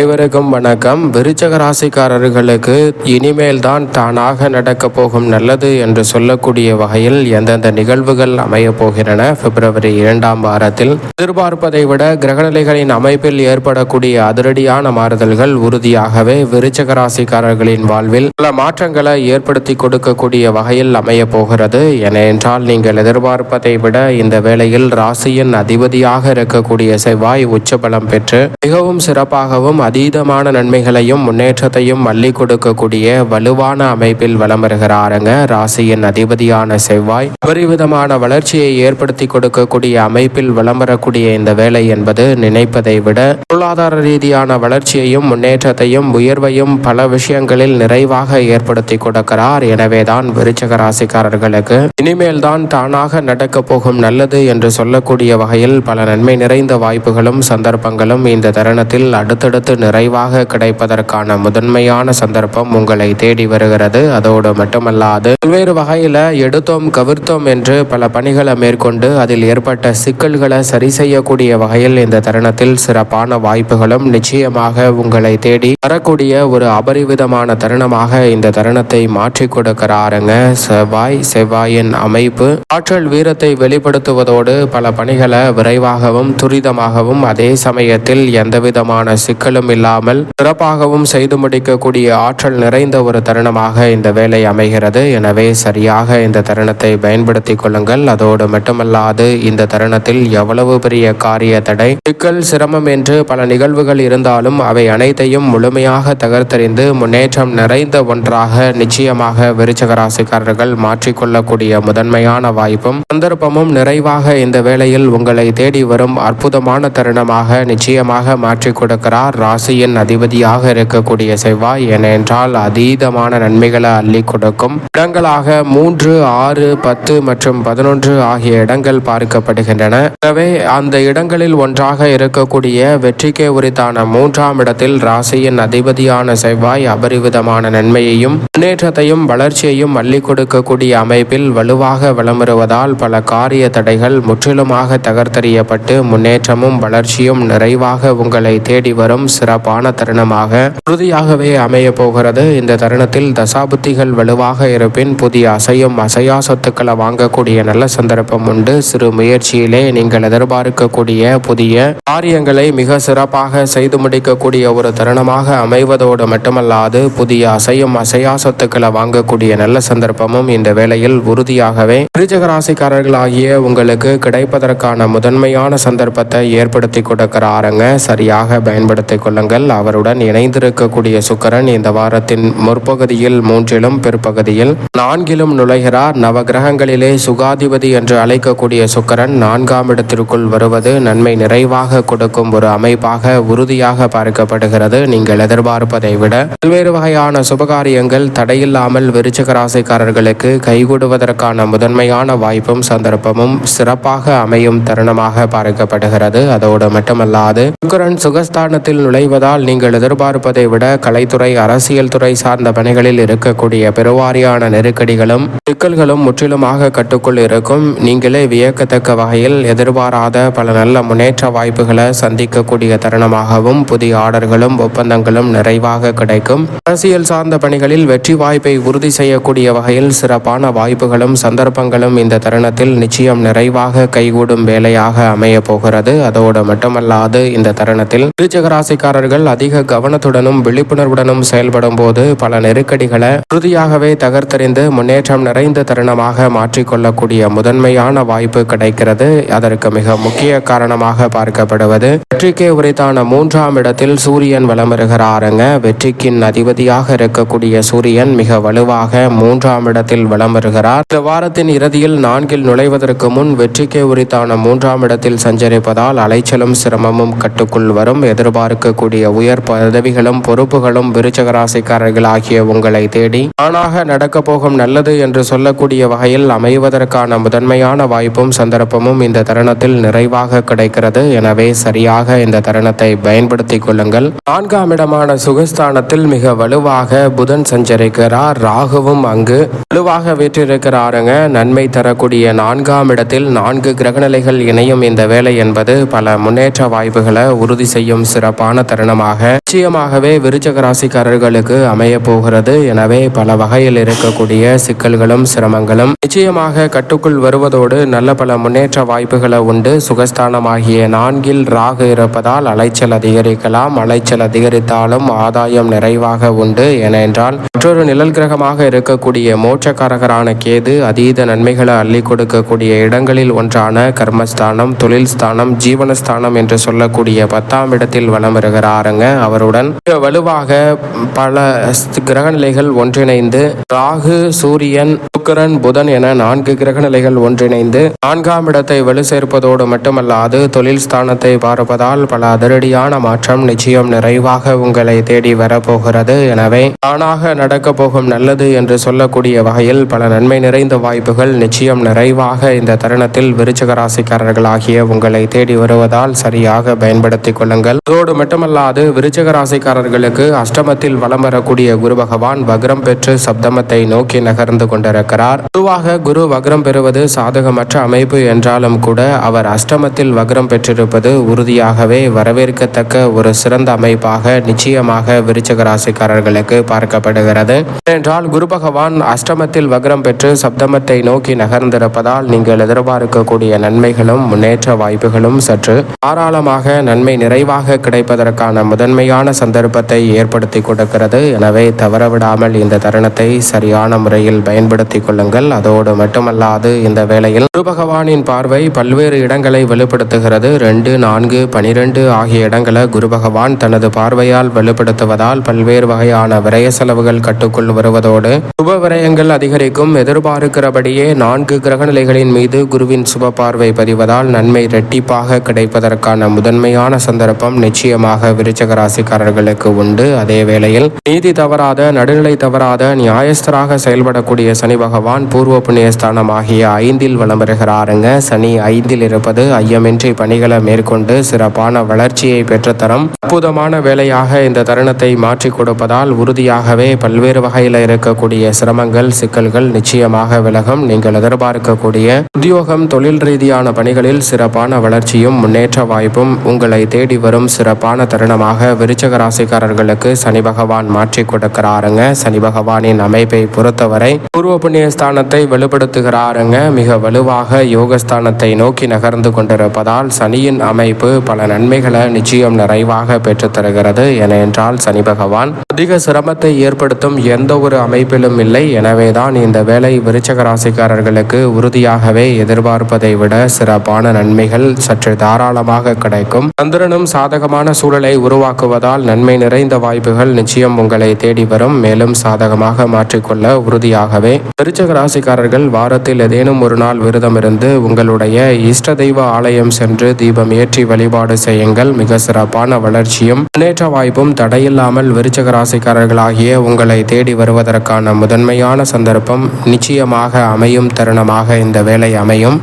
அனைவருக்கும் வணக்கம். விருச்சக ராசிக்காரர்களுக்கு இனிமேல் தான் தானாக நடக்க போகும் நல்லது என்று சொல்லக்கூடிய வகையில் எந்தெந்த நிகழ்வுகள் அமைய போகின்றன? பிப்ரவரி இரண்டாம் வாரத்தில் எதிர்பார்ப்பதை விட கிரகநிலைகளின் அமைப்பில் ஏற்படக்கூடிய அதிரடியான மாறுதல்கள் உறுதியாகவே விருச்சக ராசிக்காரர்களின் வாழ்வில் பல மாற்றங்களை ஏற்படுத்தி கொடுக்கக்கூடிய வகையில் அமைய போகிறது. ஏனென்றால் நீங்கள் எதிர்பார்ப்பதை விட இந்த வேளையில் ராசியின் அதிபதியாக இருக்கக்கூடிய செவ்வாய் உச்சபலம் பெற்று மிகவும் சிறப்பாகவும் அதீதமான நன்மைகளையும் முன்னேற்றத்தையும் மல்லி கொடுக்கக்கூடிய வலுவான அமைப்பில் வலம் வருகிறாருங்க. ராசியின் அதிபதியான செவ்வாய். அபரிவிதமான வளர்ச்சியை ஏற்படுத்தி கொடுக்கக்கூடிய அமைப்பில் வலம் வரக்கூடிய இந்த வேலை என்பது நினைப்பதை விட பொருளாதார ரீதியான வளர்ச்சியையும் முன்னேற்றத்தையும் உயர்வையும் பல விஷயங்களில் நிறைவாக ஏற்படுத்தி கொடுக்கிறார். எனவேதான் விருச்சக ராசிக்காரர்களுக்கு இனிமேல் தான் தானாக நடக்கப் போகும் நல்லது என்று சொல்லக்கூடிய வகையில் பல நன்மை நிறைந்த வாய்ப்புகளும் சந்தர்ப்பங்களும் இந்த தருணத்தில் அடுத்தடுத்து நிறைவாக கிடைப்பதற்கான முதன்மையான சந்தர்ப்பம் உங்களை தேடி வருகிறது. அதோடு மட்டுமல்லாது பல்வேறு வகையில் எடுத்தோம் கவிர்த்தோம் என்று பல பணிகளை மேற்கொண்டு அதில் ஏற்பட்ட சிக்கல்களை சரி செய்யக்கூடிய வகையில் இந்த தருணத்தில் சிறப்பான வாய்ப்புகளும் நிச்சயமாக உங்களை தேடி வரக்கூடிய ஒரு அபரிவிதமான தருணமாக இந்த தருணத்தை மாற்றி கொடுக்கிறாருங்க. செவ்வாய் செவ்வாயின் அமைப்பு ஆற்றல் வீரத்தை வெளிப்படுத்துவதோடு பல பணிகளை விரைவாகவும் துரிதமாகவும் அதே சமயத்தில் எந்தவிதமான சிக்கலும் இல்லாமல் சிறப்பாகவும் செய்து முடிக்கக்கூடிய ஆற்றல் நிறைந்த ஒரு தருணமாக இந்த வேலை அமைகிறது. எனவே சரியாக இந்த தருணத்தை பயன்படுத்திக் கொள்ளுங்கள். அதோடு மட்டுமல்லாது இந்த தருணத்தில் எவ்வளவு பெரிய காரிய தடை சிக்கல் சிரமம் என்று பல நிகழ்வுகள் இருந்தாலும் அவை அனைத்தையும் முழுமையாக தகர்த்தறிந்து முன்னேற்றம் நிறைந்த ஒன்றாக நிச்சயமாக விருச்சகராசிக்காரர்கள் மாற்றிக்கொள்ளக்கூடிய முதன்மையான வாய்ப்பும் சந்தர்ப்பமும் நிறைவாக இந்த வேளையில் உங்களை தேடி வரும் அற்புதமான தருணமாக நிச்சயமாக மாற்றிக் கொடுக்கிறார். ராசியின் அதிபதியாக இருக்கக்கூடிய செவ்வாய் ஏனென்றால் அதீதமான நன்மைகளை அள்ளி கொடுக்கும். இடங்களாக மூன்று ஆறு பத்து மற்றும் பதினொன்று ஆகிய இடங்கள் பார்க்கப்படுகின்றன. எனவே அந்த இடங்களில் ஒன்றாக இருக்கக்கூடிய வெற்றிக்கு உரித்தான மூன்றாம் இடத்தில் ராசியின் அதிபதியான செவ்வாய் அபரிவிதமான நன்மையையும் முன்னேற்றத்தையும் வளர்ச்சியையும் அள்ளி கொடுக்கக்கூடிய அமைப்பில் வலுவாக வலம் வருவதால் பல காரிய தடைகள் முற்றிலுமாக தகர்த்தறியப்பட்டு முன்னேற்றமும் வளர்ச்சியும் நிறைவாக உங்களை தேடி வரும் சிறப்பான தருணமாக உறுதியாகவே அமைய போகிறது. இந்த தருணத்தில் தசாபுத்திகள் வலுவாக இருப்பின் புதிய அசையும் அசையா சொத்துக்களை வாங்கக்கூடிய நல்ல சந்தர்ப்பம் உண்டு. சிறு முயற்சியிலே நீங்கள் எதிர்பார்க்கக்கூடிய புதிய காரியங்களை மிக சிறப்பாக செய்து முடிக்கக்கூடிய ஒரு தருணமாக அமைவதோடு மட்டுமல்லாது புதிய அசையும் அசையா சொத்துக்களை வாங்கக்கூடிய நல்ல சந்தர்ப்பமும் இந்த வேளையில் உறுதியாகவே ராசிக்காரர்களாகிய உங்களுக்கு கிடைப்பதற்கான முதன்மையான சந்தர்ப்பத்தை ஏற்படுத்தி கொடுக்கிறாருங்க. சரியாக பயன்படுத்திக் கொள்ளுங்கள். அவருடன் இணைந்திருக்கக்கூடிய சுக்கரன் இந்த வாரத்தின் முற்பகுதியில் மூன்றிலும் பிற்பகுதியில் நான்கிலும் நுழைகிறார். நவகிரகங்களிலே சுகாதிபதி என்று அழைக்கக்கூடிய சுக்கரன் நான்காம் இடத்திற்குள் வருவது நன்மை நிறைவாக கொடுக்கும் ஒரு அமைப்பாக உறுதியாக பார்க்கப்படுகிறது. நீங்கள் எதிர்பார்ப்பதை விட பல்வேறு வகையான சுபகாரியங்கள் தடையில்லாமல் விருச்சக ராசிக்காரர்களுக்கு கைகூடுவதற்கான முதன்மையான வாய்ப்பும் சந்தர்ப்பமும் சிறப்பாக அமையும் தருணமாக பார்க்கப்படுகிறது. அதோடு மட்டுமல்லாது சுக்கரன் சுகஸ்தானத்தில் நுழை நுழைவதால் நீங்கள் எதிர்பார்ப்பதை விட கலைத்துறை அரசியல் துறை சார்ந்த பணிகளில் இருக்கக்கூடிய பெருவாரியான நெருக்கடிகளும் சிக்கல்களும் முற்றிலுமாக கட்டுக்குள் இருக்கும். நீங்களே வியக்கத்தக்க வகையில் எதிர்பாராத பல நல்ல முன்னேற்ற வாய்ப்புகளை சந்திக்கக்கூடிய தருணமாகவும் புதிய ஆர்டர்களும் ஒப்பந்தங்களும் நிறைவாக கிடைக்கும். அரசியல் சார்ந்த பணிகளில் வெற்றி வாய்ப்பை உறுதி செய்யக்கூடிய வகையில் சிறப்பான வாய்ப்புகளும் சந்தர்ப்பங்களும் இந்த தருணத்தில் நிச்சயம் நிறைவாக கைகூடும் வேலையாக அமைய போகிறது. அதோடு மட்டுமல்லாது இந்த தருணத்தில் திருச்சகராசிக்கு ராசிக்காரர்கள் அதிக கவனத்துடனும் விழிப்புணர்வுடனும் செயல்படும் போது பல நெருக்கடிகளை உறுதியாகவே தகர்த்தறிந்து முன்னேற்றம் நிறைந்த தருணமாக மாற்றிக்கொள்ளக்கூடிய முதன்மையான வாய்ப்பு கிடைக்கிறது. அதற்கு மிக முக்கிய காரணமாக பார்க்கப்படுவது வெற்றிக்கே உரித்தான மூன்றாம் இடத்தில் சூரியன் வலம் வருகிறாருங்க வெற்றிக்கின் அதிபதியாக இருக்கக்கூடிய சூரியன் மிக வலுவாக மூன்றாம் இடத்தில் வலம் வருகிறார் இந்த வாரத்தின் இறுதியில் நான்கில் நுழைவதற்கு முன் வெற்றிக்கு உரித்தான மூன்றாம் இடத்தில் சஞ்சரிப்பதால் அலைச்சலும் சிரமமும் கட்டுக்குள் வரும். எதிர்பார்க்க இருக்கக்கூடிய உயர் பதவிகளும் பொறுப்புகளும் விருச்சக ராசிக்காரர்கள் ஆகிய உங்களை தேடி தானாக நடக்க போகும் நல்லது என்று சொல்லக்கூடிய வகையில் அமைவதற்கான முதன்மையான வாய்ப்பும் சந்தர்ப்பமும் இந்த தருணத்தில் நிறைவாக கிடைக்கிறது. எனவே சரியாக இந்த தருணத்தை பயன்படுத்திக் கொள்ளுங்கள். நான்காம் இடமான சுகஸ்தானத்தில் மிக வலுவாக புதன் சஞ்சரிக்கிறார். ராகுவும் அங்கு வலுவாக வீற்றிருக்கிறாருங்க. நன்மை தரக்கூடிய நான்காம் இடத்தில் நான்கு கிரகநிலைகள் இணையும் இந்த வேலை என்பது பல முன்னேற்ற வாய்ப்புகளை உறுதி செய்யும் சிறப்பான தருணமாக நிச்சயமாகவே விருச்சக ராசிக்காரர்களுக்கு அமைய போகிறது. எனவே பல வகையில் இருக்கக்கூடிய சிக்கல்களும் சிரமங்களும் நிச்சயமாக கட்டுக்குள் வருவதோடு நல்ல பல முன்னேற்ற வாய்ப்புகளை உண்டு. சுகஸ்தானமாகிய நான்கில் ராகு இருப்பதால் அலைச்சல் அதிகரிக்கலாம். அலைச்சல் அதிகரித்தாலும் ஆதாயம் நிறைவாக உண்டு. ஏனென்றால் மற்றொரு நிழல் கிரகமாக இருக்கக்கூடிய மோட்சக்காரகரான கேது அதீத நன்மைகளை அள்ளி கொடுக்கக்கூடிய இடங்களில் ஒன்றான கர்மஸ்தானம் தொழில் ஸ்தானம் ஜீவனஸ்தானம் என்று சொல்லக்கூடிய பத்தாம் இடத்தில் வலம் வருகிறாருங்க. அவருடன் வலுவாக பல கிரகநிலைகள் ஒன்றிணைந்து ராகு சூரியன் சுக்கரன் புதன் என நான்கு கிரகநிலைகள் ஒன்றிணைந்து நான்காம் இடத்தை வலு சேர்ப்பதோடு மட்டுமல்லாது தொழில் ஸ்தானத்தை பார்ப்பதால் பல அதிரடியான மாற்றம் நிச்சயம் நிறைவாக உங்களை தேடி வரப்போகிறது. எனவே தானாக நடக்கப் போகும் நல்லது என்று சொல்லக்கூடிய வகையில் பல நன்மை நிறைந்த வாய்ப்புகள் நிச்சயம் நிறைவாக இந்த தருணத்தில் விருச்சக ராசிக்காரர்களாகிய உங்களை தேடி வருவதால் சரியாக பயன்படுத்திக் கொள்ளுங்கள். அதோடு மட்டுமல்லாது விருச்சக ராசிக்காரர்களுக்கு அஷ்டமத்தில் வலம் வரக்கூடிய குரு பகவான் வக்ரம் பெற்று சப்தமத்தை நோக்கி நகர்ந்து கொண்டிருக்கிறார். பொதுவாக குரு வக்ரம் பெறுவது சாதகமற்ற அமைப்பு என்றாலும் கூட அவர் அஷ்டமத்தில் வக்ரம் பெற்றிருப்பது உறுதியாகவே வரவேற்கத்தக்க ஒரு சிறந்த அமைப்பாக நிச்சயமாக விருச்சக ராசிக்காரர்களுக்கு பார்க்கப்படுகிறது. ஏனென்றால் குரு பகவான் அஷ்டமத்தில் வக்ரம் பெற்று சப்தமத்தை நோக்கி நகர்ந்திருப்பதால் நீங்கள் எதிர்பார்க்கக்கூடிய நன்மைகளும் முன்னேற்ற வாய்ப்புகளும் சற்று தாராளமாக நன்மை நிறைவாக கிடைப்பதற்கான முதன்மையான சந்தர்ப்பத்தை ஏற்படுத்தி கொடுக்கிறது. எனவே தவறவிடாமல் இந்த தருணத்தை சரியான முறையில் பயன்படுத்திக் கொள்ளுங்கள். அதோடு மட்டுமல்லாது இந்த வேளையில் குரு பகவானின் பார்வை பல்வேறு இடங்களை வலுப்படுத்துகிறது ரெண்டு நான்கு பனிரெண்டு ஆகிய இடங்களை குரு பகவான் தனது பார்வையால் வலுப்படுத்துவதால் பல்வேறு வகையான விரய செலவுகள் கட்டுக்குள் வருவதோடு சுப விரயங்கள் அதிகரிக்கும். எதிர்பார்க்கிறபடியே நான்கு கிரகநிலைகளின் மீது குருவின் சுப பார்வை பதிவதால் நன்மை இரட்டிப்பாக கிடைப்பதற்கான முதன்மையான சந்தர்ப்பம் நிச்சயமாக விருச்சக ராசிக்காரர்களுக்கு உண்டு. அதே வேளையில் நீதி தவறாத நடுநிலை தவறாத நியாயஸ்தராக செயல்படக்கூடிய சனி பகவான் பூர்வ புண்ணியஸ்தானம் ஆகிய ஐந்தில் வலம் வருகிறாருங்க. சனி ஐந்தில் இருப்பது ஐயமின்றி பணிகளை மேற்கொண்டு சிறப்பான வளர்ச்சியை பெற்றுத்தரும் அற்புதமான வேலையாக இந்த தருணத்தை மாற்றிக் கொடுப்பதால் உறுதியாகவே பல்வேறு பல்வேறு வகையில் இருக்கக்கூடிய சிரமங்கள் சிக்கல்கள் நிச்சயமாக விலகும். நீங்கள் எதிர்பார்க்கக்கூடிய உத்தியோகம் தொழில் ரீதியான பணிகளில் சிறப்பான வளர்ச்சியும் முன்னேற்ற வாய்ப்பும் உங்களை தேடி வரும் சிறப்பான தருணமாக விருச்சக ராசிக்காரர்களுக்கு சனி பகவான் மாற்றி கொடுக்கிறாருங்க. சனி பகவானின் அமைப்பை பொறுத்தவரை பூர்வ புண்ணிய ஸ்தானத்தை வலுப்படுத்துகிறாருங்க மிக வலுவாக யோகஸ்தானத்தை நோக்கி நகர்ந்து கொண்டிருப்பதால் சனியின் அமைப்பு பல நன்மைகளை நிச்சயம் நிறைவாக பெற்றுத் தருகிறது என்றால் சனி பகவான் அதிக சிரமத்தை ஏற்படுத்தும் எந்த ஒரு அமைப்பிலும் இல்லை. எனவேதான் இந்த வேலை விருச்சக ராசிக்காரர்களுக்கு உறுதியாகவே எதிர்பார்ப்பதை விட சிறப்பான நன்மைகள் சற்று தாராளமாக கிடைக்கும். சந்திரனும் சாதகமான சூழலை உருவாக்குவதால் நன்மை நிறைந்த வாய்ப்புகள் நிச்சயம் உங்களை தேடி வரும். மேலும் சாதகமாக மாற்றிக்கொள்ள உறுதியாகவே. விருச்சக ராசிக்காரர்கள் வாரத்தில் ஏதேனும் ஒரு நாள் விரதம் இருந்து உங்களுடைய இஷ்ட தெய்வ ஆலயம் சென்று தீபம் ஏற்றி வழிபாடு செய்யுங்கள். மிக சிறப்பான வளர்ச்சியும் முன்னேற்ற வாய்ப்பும் தடையில்லாமல் விருச்சக ராசிக்காரர்களாகிய உங்களை உங்களை தேடி வருவதற்கான முதன்மையான சந்தர்ப்பம் நிச்சயமாக அமையும் தருணமாக இந்த வேலை அமையும்.